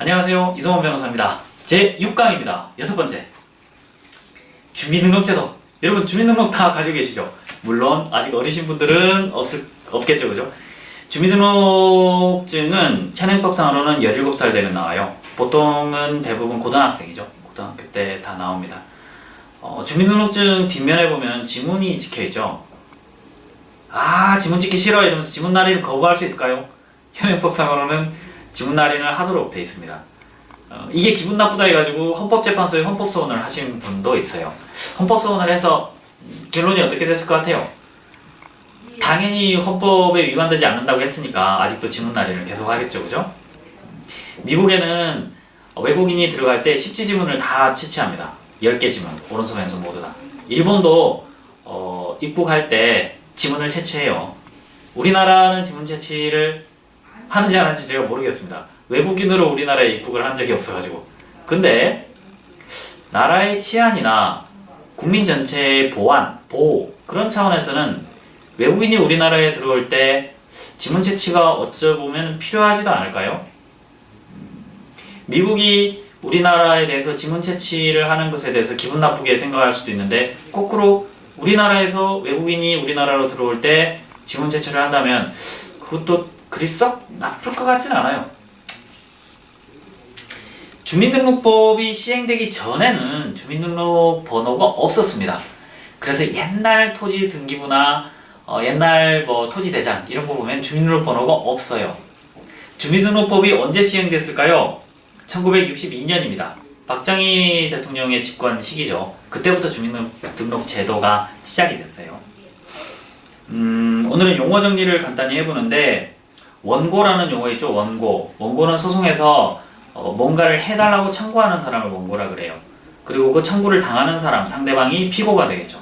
안녕하세요. 이성원 변호사입니다. 제 6강입니다. 여섯 번째. 주민등록제도. 여러분, 주민등록 다 가지고 계시죠? 물론, 아직 어리신 분들은 없을, 없겠죠, 그죠? 주민등록증은 현행법상으로는 17살 되면 나와요. 보통은 대부분 고등학생이죠. 고등학교 때 다 나옵니다. 어, 주민등록증 뒷면에 보면 지문이 찍혀 있죠. 아, 지문 찍기 싫어 이러면서 지문 날인을 거부할 수 있을까요? 현행법상으로는 지문 날인을 하도록 돼 있습니다. 어, 이게 기분 나쁘다 해가지고 헌법재판소에 헌법소원을 하신 분도 있어요. 헌법소원을 해서 음, 결론이 어떻게 됐을 것 같아요? 당연히 헌법에 위반되지 않는다고 했으니까 아직도 지문 날인을 계속 하겠죠, 그죠? 미국에는 외국인이 들어갈 때 10지 지문을 다 채취합니다. 10개 지문, 오른손 왼손 모두 다. 일본도 어, 입국할 때 지문을 채취해요. 우리나라는 지문 채취를 하는지 안 하는지 제가 모르겠습니다. 외국인으로 우리나라에 입국을 한 적이 없어가지고. 근데 나라의 치안이나 국민 전체의 보안, 보호 그런 차원에서는 외국인이 우리나라에 들어올 때 지문 채취가 어쩌 보면 필요하지도 않을까요? 미국이 우리나라에 대해서 지문 채취를 하는 것에 대해서 기분 나쁘게 생각할 수도 있는데 거꾸로 우리나라에서 외국인이 우리나라로 들어올 때 지문 채취를 한다면 그것도 그리 썩 나쁠 것 같지는 않아요. 주민등록법이 시행되기 전에는 주민등록 번호가 없었습니다. 그래서 옛날 토지 등기부나 어, 옛날 뭐 토지 대장 이런 거 보면 주민등록 번호가 없어요. 주민등록법이 언제 시행됐을까요? 1962년입니다. 박정희 대통령의 집권 시기죠. 그때부터 주민등록 제도가 시작이 됐어요. 음, 오늘은 용어 정리를 간단히 해보는데 원고라는 용어 있죠. 원고. 원고는 소송에서 어, 뭔가를 해달라고 청구하는 사람을 원고라 그래요. 그리고 그 청구를 당하는 사람, 상대방이 피고가 되겠죠.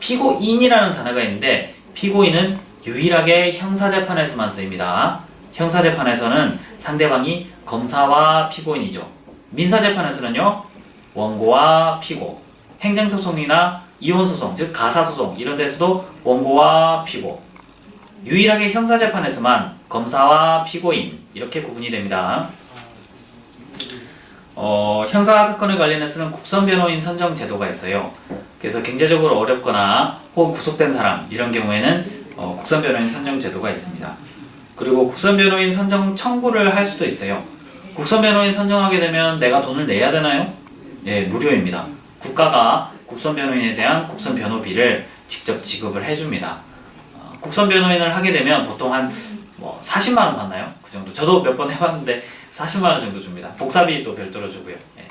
피고인이라는 단어가 있는데 피고인은 유일하게 형사재판에서만 쓰입니다. 형사재판에서는 상대방이 검사와 피고인이죠. 민사재판에서는요, 원고와 피고, 행정소송이나 이혼소송, 즉 가사소송 이런 데서도 원고와 피고, 유일하게 형사재판에서만 검사와 피고인 이렇게 구분이 됩니다. 어, 형사 사건을 관련해서는 국선 변호인 선정 제도가 있어요. 그래서 경제적으로 어렵거나 혹은 구속된 사람 이런 경우에는 어, 국선 변호인 선정 제도가 있습니다. 그리고 국선 변호인 선정 청구를 할 수도 있어요. 국선 변호인 선정하게 되면 내가 돈을 내야 되나요? 네, 무료입니다. 국가가 국선 변호인에 대한 국선 변호비를 직접 지급을 해줍니다. 어, 국선 변호인을 하게 되면 보통 한 뭐 40만 원 받나요? 그 정도. 저도 몇 번 해봤는데 40만 원 정도 줍니다. 복사비 또 별도로 주고요. 예.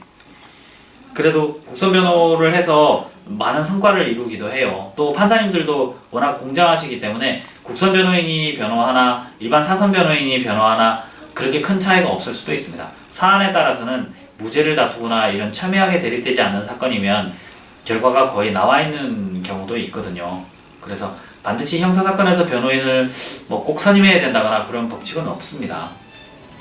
그래도 국선 변호를 해서 많은 성과를 이루기도 해요. 또 판사님들도 워낙 공정하시기 때문에 국선 변호인이 변호하나 일반 사선 변호인이 변호하나 그렇게 큰 차이가 없을 수도 있습니다. 사안에 따라서는 무죄를 다투거나 이런 첨예하게 대립되지 않는 사건이면 결과가 거의 나와 있는 경우도 있거든요. 그래서 반드시 형사 사건에서 변호인을 뭐 꼭 선임해야 된다거나 그런 법칙은 없습니다.